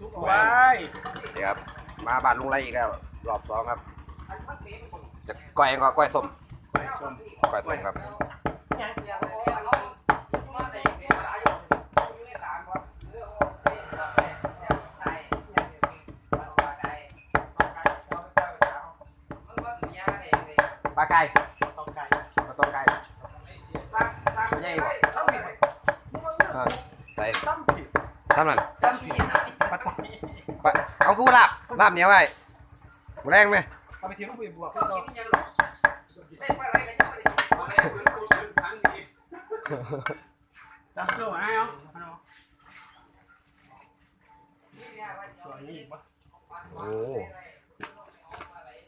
ซุกว้าไว้ยนี่ครับ มาบ้านลุงไรอีกแล้ว รอบสองครับ จะก้อยก็ก้อยส้มไปชมก้อยส้มครับปลาไก่ต้องไก่ปลาต้มไก่ตัวใหญ่บ่อ่าใส่ตั้มผิดทำนั่นปลาไตปลา เอากูลาบลาบเหนียวไว้หมูแรงไหมเอาไปทีต้องไปบวกต่อเราตั้มเจ้าไอ้เอาเอาสวยนี่ปะโอ้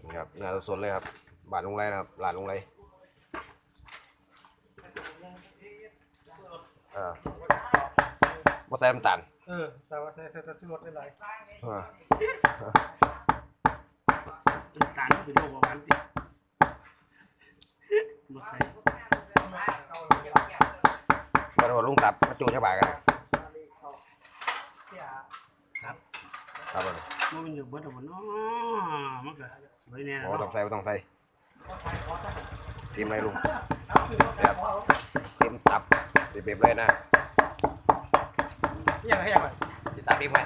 นี่ครับเนื้อสดเลยครับ บาทลงไรนะครับร้านลงไรอ่ามาใส่น้ำตาล ออแต่ว่าใส่ใส่ใส่ซื้อรถได้ไรอ่าการเป็นโลกวันติมาใส่มาดูลุงตับมาจูเจ้าบ่าวกันนะครับครับผมมันอยู่เบิดแล้วมันเนาะมันก็สวยแน่โอ้เนาะ ต้องใส่บ่ต้องใส่ซิมอะไรลุงแบบซิมตับเบบๆเลยนะ ยังไงยังไงติดตับพิมพ์ไว้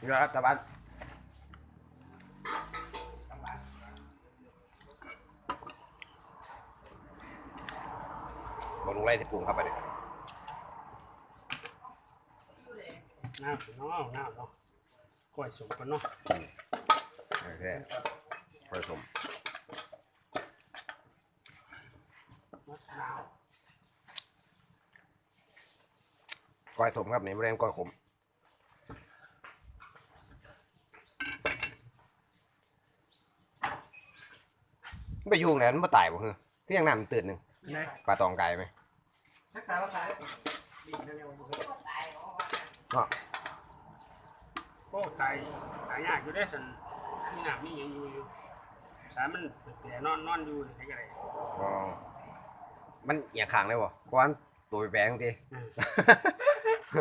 เยอะครับตะบันบอกลุงไรที่ปรุงครับอันนี้น้ำเนาะน้ำเนาะกล้วยสุกกันเนาะโอเคผสม มะนาว ก้อยสมครับนี่ไม่ได้ก้อยขมไปยุ่งแล้วมันมาตายบ่เฮ้ยคือยังน้ำมันตื่นหนึ่งนี่ปลาตองไก่ไหมถ้าการเราใส่ดีเร็วๆโอ้ตายตายยากอยู่ได้สันมีหนามมีอย่างอยู่อยู่แต่มันเปียนอนนอนอยู่ไหนก็ได้อ๋อมันอย่างขางเลยบ่เพราะว่าตัวไปแปลงที เ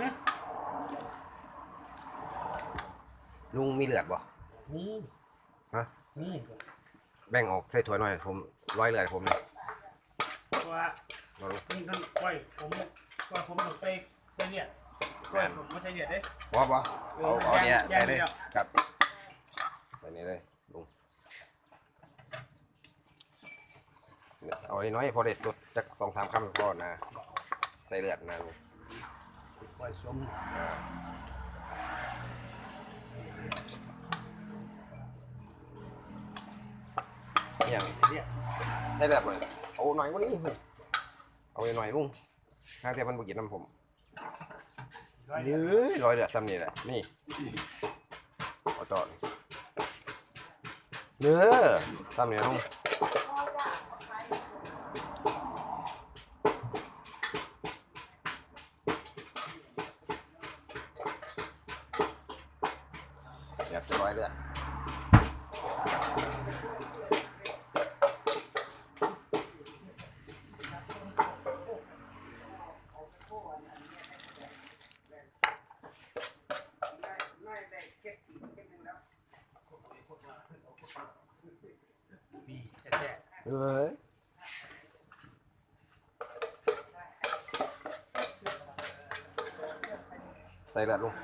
นี่ยลุงมีเลือดบ่ นี่ฮะ นี่ แบ่งออกใส่ถ้วยหน่อยผมร้อยเลือดผมเลยเพราะว่าเอาลูกนี่ท่านกล้วยผมกล้วยผมต้องใส่ใส่เลียดกล้วยผมไม่ใส่เลียดเด้บ่บ่เอาเอาเนี่ยแยกใส่เลยแยกครับใส่นี่เลยลุงเอาอันนี้น้อยพอเด็ดสุดจักสองสามคำพอนะ ใส่เลือดนะลุงกล้วยสม อย่างเลียดใส่เลือดเลยเอาหน่อยกว่านี้เอาหน่อยลุงทาเทียมันบุกินน้ำผมร้อยเฮ้ยร้อยเลือดซ้ำนี่แหละนี่เอาจอดเนื้อซ้ำนี่ลุงอยากจะร้อยเลือด เฮ้ยใส่เลือดลุง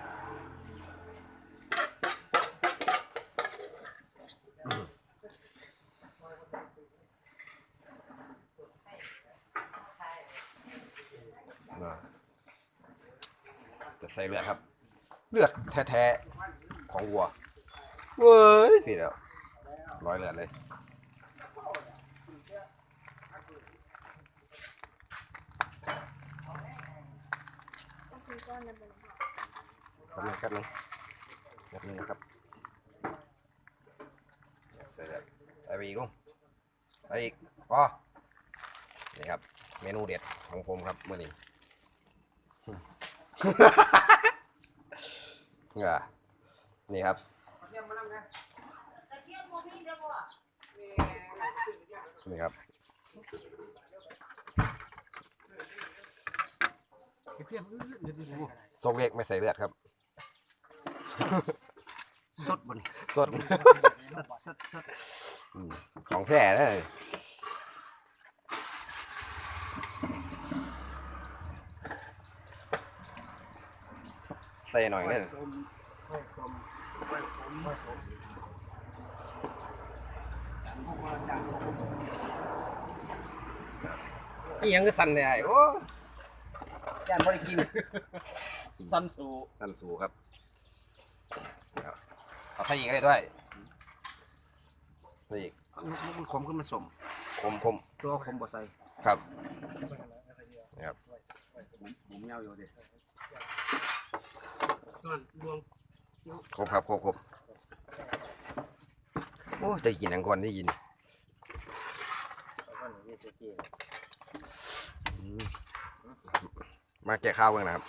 น่ะจะใส่เลือดครับ เลือดแท้ๆของวัวเว้ยพี่แล้วร้อยเลือดเลย ก็คือก้อนระเบิดแป๊บนึงแป๊บนึงแป๊บนึงนะครับใส่เลือดใส่ไปอีกลุงใส่อีกพอนี่ครับ เมนูเด็ดของผมครับเมื่อนี้อ่านี่ครับนี่ครับเพียงอื้อเดี๋ยวดูใส่อะไรโซกเล็กไม่ใส่เลือดครับ สดบนสดสดสดสดอืมของแท้เลยใส่หน่อยเนี่ยสมค่อยสมค่อยสมค่อยสมจานพวกมาจานอีหยังก็สั่นได้โอ้จานบริกินซัมซูสั่นสูครับครับ เอาใส่อีกก็ได้ด้วยใส่อีกมันขมขึ้นมาสมคมคมตัวขมบ่ใส่ครับนี่ครับผมยาวอยู่ดินั่นดวงครบครับครบครบโอ้จะกินอังก่อนได้ยินอืมมาแกะข้าวเบ้างนะครับ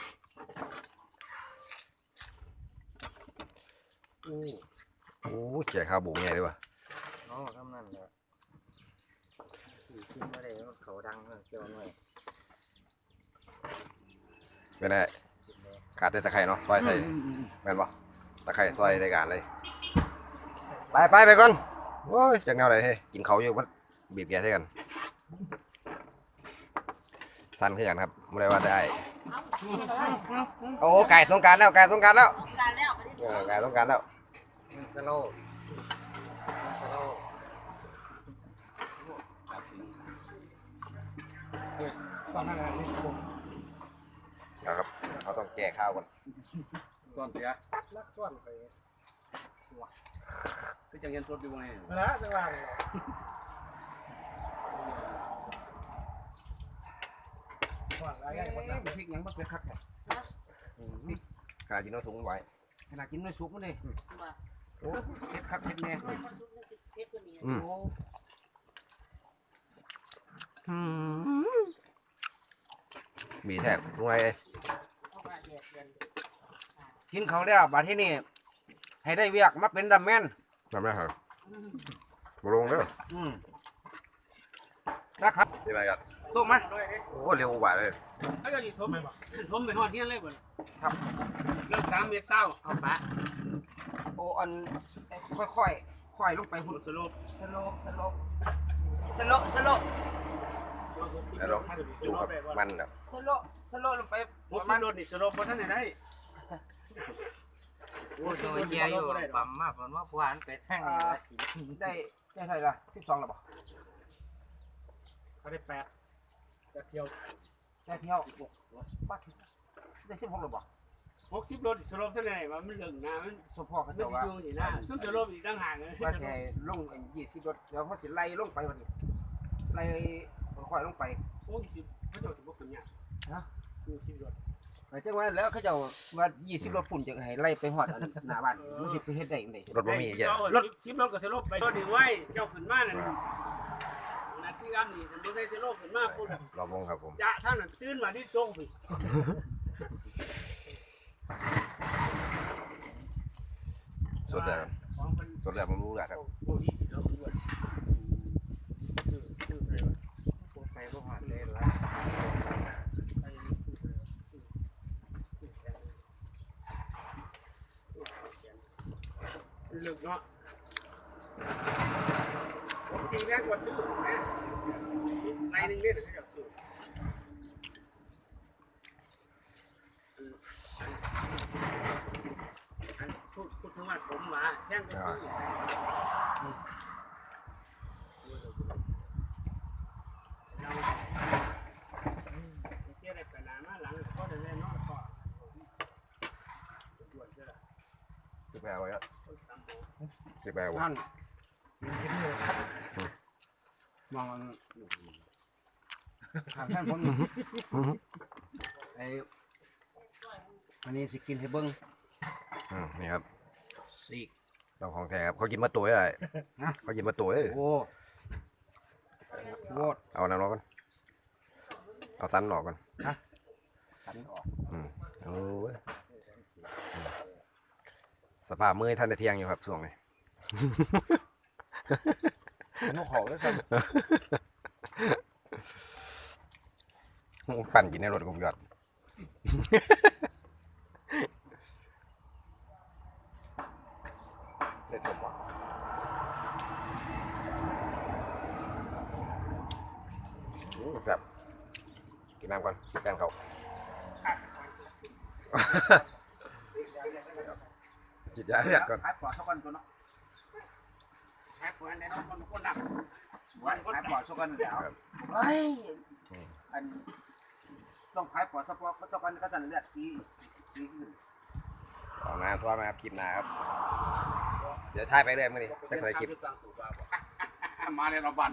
อ้โอ้แกะข้าวบุ๋งไงดีวะอ๋อทำนั่นแหละขี่ขึ้นมาได้มันเขาดังเออเกี่ยวหน่อยเป็นไงขาดแต่ตะไคร่เนาะซอยใส่แม่นปะตะไคร่ซอยในการเลย ไปไปไปก่อนโอ้ยจากแนวไหนเฮ้ยกินเขาวอยู่มันบีบแกใส่กัน สั้นขึ้นกันครับไม่ได้ว่าได้ โอ้ไก่สงกรารแล้วไก่สงกรารแล้ว การแล้ว เออไก่สงกรารแล้ว มันสโลว์สโลว์ตอนนั้นอะไรผมเอาครับเขาต้องแก้ข้าวก่อนก่อนเสียรักส่วนไปคือจังเย็นสดอยู่ไงเวลาจะว่างว่างอะไรไอ้คนนั้นพริกยังบ่เคยคักแท้ ขาจิโนสูงไว้ ขนาดกินน้อยสุกมันเลยว่า โอ้เผ็ดคักเผ็ดแน่ไม่มาซุปมันสิเผ็ดกว่านี้อืม โอ้มีแทบลุงไรเอ้ยเพราะว่าแดดเดือนกินเขาวแล้วบาดที่นี่ให้ได้เวียกมาเป็นดัมแมนทำได้ครับบลงเด้ออืมนะครับนี่ไปกันตุ๊กมาโอ้เร็วกว่าเลยถ้าเกิดสมไปบ่สมไปหอดเที่ยงเลยบ่ครับเรื่องสามเมตรเศร้าเอาปะ โอ้อันค่อยๆค่อยลงไปหุ่นสโลปสโลว์สโลว์สโลว์สโลว์แล้วลองจุกับมันแบบสโลว์สโลว์ลงไปมุกสโลปนี่สโลปเพราะท่านไหนได้โอ้ยโดยเจียอยู่ปั๊มมากผมว่าหวานเป็ดแห้งนี่ว่ากินได้ได้เท่าไหร่ละสิบสองหรอเปล่าเขาได้แปดแปดเที่ยวได้เที่ยวปัดได้สิบหกหรอเปล่า หกสิบโลสโลปเท่าไหร่ว่ามันเหลืองนะมันสมพ่อเขาไม่จะสิว่าอยู่นี่นะซึ่งสโลปอีกต่างหากเลยว่าจะลงยี่สิบรถเดี๋ยวเขาจะไล่ลงไปวันนี้ไล่ค่อยๆลงไปโอ้ยสิพระเจ้าจะบอกคุณเนี่ยฮะคือสิบรถหมายถึงว่าแล้วเขาจะว่ายี่สิบรถปุ่นจะให้ไล่ไปหอดหน้าบ้านมันจะไปเฮ็ดได้ยังไงรถบะหมี่เยอะรถสิบรถกับสโลปไปรถดีไว้เจ้าขึ้นมานั่นนาที่อันนี่มันได้สโลปขึ้นมาพูดรอบวงครับผม จะท่านตื่นมาที่ตรงไป สดเลยครับของมันสดเลยผมรู้แหละครับโอ้ยเระวะพวกไฟพวกหอดเลยละไอ้ชื่ออะไรวะชื่อแสนลึกเนาะผมจริงแรกกว่าซื้อนะในหนึ่งเนี่ยจะซื้ออันพูดพู ดถึงว่าผมว่าแท่งก็ซื้อเราเที่ยวได้ไปนานมาหลังก็ได้เล่นนอนก่อนด่วนเจ้าละสิบแปดไว้ครับคนตำโบสิบแปดไว้นั่นมองทางท่านผมไอ้อันนี้สิกินให้เบิ้งอืมนี่ครับ สีกเราของแท้ครับเขากินมาตัวได้เขากินมาตัวได้โอ้โวดเอาน้ำร้อนก่อนเอาสันออกก่อนสันออกอืมโอ้ยอืมสภาพมือท่านได้เที่ยงอยู่ครับช่วงนี้นุเขาด้วยซ้ปั่นกินในรถกุมยอดเด็ดจบว่ะอืมครับกิ นน้ำก่อนกินแป้งเขาจิตยาเรียกก่อนำพัดปอดสักคนตัวเนาะแค่เพื่อนในน้องคนคนดักวันพัดปอดสักคนเดี๋ยวเฮ้ยอันต้องพัดปอดสักคนสักคนก็สั่นเลือดทีทีขึ้นออกมาทัวร์มาครับคลิปหน้าครับ เดี๋ยวถ่ายไปเรื่อยมื่อนี้จะเคยคลิป มาในระบัน